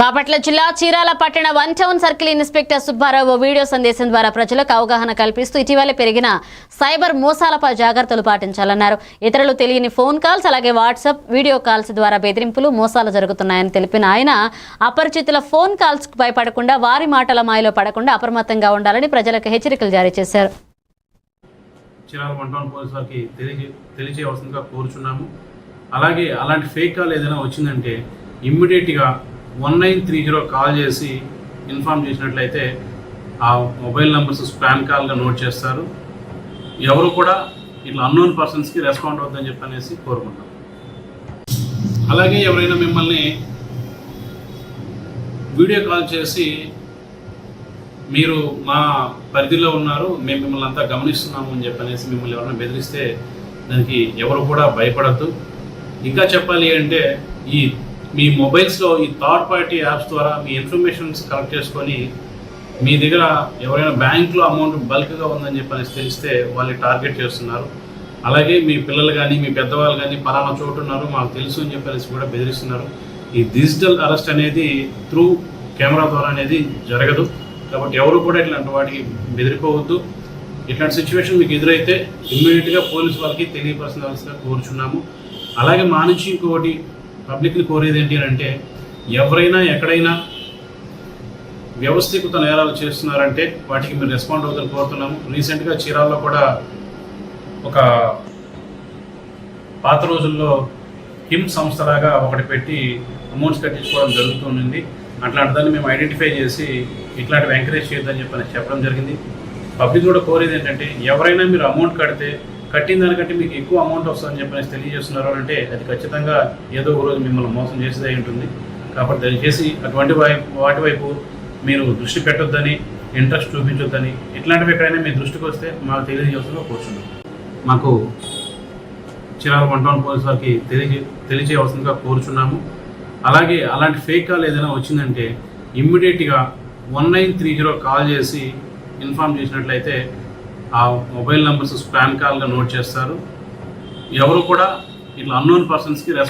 బాపట్ల జిల్లా చీరాల పట్టణ one town circle inspector Subbarao video సందేశం ద్వారా ప్రజలకు అవగాహన కల్పిస్తూ ఇటీవల పెరిగిన సైబర్ మోసాలపై జాగ్రత్తలు పాటించాలన్నారు. ఇతరులు తెలియని ఫోన్ కాల్స్ అలాగే వాట్సాప్ వీడియో కాల్స్ ద్వారా బెదిరింపులు మోసాలు జరుగుతున్నాయని తెలిపిన ఆయన అపరిచితుల ఫోన్ కాల్స్ భయపడకుండా వారి మాటల మాయలో పడకుండా అప్రమత్తంగా ఉండాలని ప్రజలకు హెచ్చరికలు జారీ చేశారు. వన్ టౌన్ పోలీస్ వారికి తెలియజేయవలసిందిగా కోరుచున్నాము. అలాగే అలాంటి ఫేక్ కాల్ ఏదైనా వచ్చిందంటే ఇమ్మీడియట్గా one nine three zero call చేసి ఇన్ఫామ్ చేసినట్లయితే ఆ మొబైల్ నెంబర్స్ స్పామ్ కాల్గా నోట్ చేస్తారు. ఎవరు కూడా ఇట్లా అన్నోన్ పర్సన్స్కి రెస్పాండ్ అవుతుందని చెప్పనేసి కోరుకుంటాం. అలాగే ఎవరైనా మిమ్మల్ని వీడియో కాల్ చేసి మీరు మా పరిధిలో ఉన్నారు మేము మిమ్మల్ని అంతా గమనిస్తున్నాము అని చెప్పనేసి మిమ్మల్ని ఎవరైనా బెదిరిస్తే దానికి ఎవరు కూడా భయపడద్దు. ఇంకా చెప్పాలి అంటే ఈ మీ మొబైల్స్లో ఈ థర్డ్ పార్టీ యాప్స్ ద్వారా మీ ఇన్ఫర్మేషన్స్ కలెక్ట్ చేసుకొని మీ దగ్గర ఎవరైనా బ్యాంక్లో అమౌంట్ బల్క్గా ఉందని చెప్పనేసి తెలిస్తే వాళ్ళు టార్గెట్ చేస్తున్నారు. అలాగే మీ పిల్లలు కానీ మీ పెద్దవాళ్ళు కానీ పలానా చోటు ఉన్నారు మాకు తెలుసు అని చెప్పనేసి కూడా బెదిరిస్తున్నారు. ఈ డిజిటల్ అరెస్ట్ అనేది త్రూ కెమెరా ద్వారా అనేది జరగదు. కాబట్టి ఎవరు కూడా ఇట్లాంటి వాటికి బెదిరిపోవద్దు. ఇట్లాంటి సిచ్యువేషన్ మీకు ఎదురైతే ఇమ్మీడియట్గా పోలీస్ వాళ్ళకి తెలియపరచాల్సిందిగా కోరుచున్నాము. అలాగే మా నుంచి ఇంకొకటి పబ్లిక్ని కోరేది ఏంటి అని అంటే ఎవరైనా ఎక్కడైనా వ్యవస్థీకృత నేరాలు చేస్తున్నారంటే వాటికి మేము రెస్పాండ్ అవుతుందని కోరుతున్నాము రీసెంట్గా చీరాల్లో కూడా ఒక పాత రోజుల్లో హిమ్ సంస్థలాగా ఒకటి పెట్టి అమౌంట్స్ కట్టించుకోవడం జరుగుతుంది అట్లాంటి దాన్ని మేము ఐడెంటిఫై చేసి ఇట్లాంటివి ఎంకరేజ్ చేయొద్దని చెప్పని చెప్పడం జరిగింది. పబ్లిక్ కూడా కోరేది ఏంటంటే ఎవరైనా మీరు అమౌంట్ కడితే కట్టిన దానికంటే మీకు ఎక్కువ అమౌంట్ వస్తుందని చెప్పనేసి తెలియజేస్తున్నారు అంటే అది ఖచ్చితంగా ఏదో ఒక రోజు మిమ్మల్ని మోసం చేసేదే ఉంటుంది. కాబట్టి దయచేసి అటువంటి వైపు వాటి వైపు మీరు దృష్టి పెట్టొద్దని ఇంట్రెస్ట్ చూపించొద్దని ఇట్లాంటివి ఎక్కడైనా మీ దృష్టికి వస్తే మాకు తెలియజేస్తుందో కూర్చున్నాం మాకు చిరాల వన్ టౌన్ పోలీస్ వారికి తెలియజే తెలియజేయవలసిందిగా కోరుచున్నాము. అలాగే అలాంటి ఫేక్ కాల్ ఏదైనా వచ్చిందంటే ఇమ్మీడియట్గా one nine three zero call చేసి ఇన్ఫామ్ చేసినట్లయితే ఆ మొబైల్ నెంబర్స్ స్పామ్ కాల్గా నోట్ చేస్తారు. ఎవరు కూడా ఇట్లా అన్నోన్ పర్సన్స్కి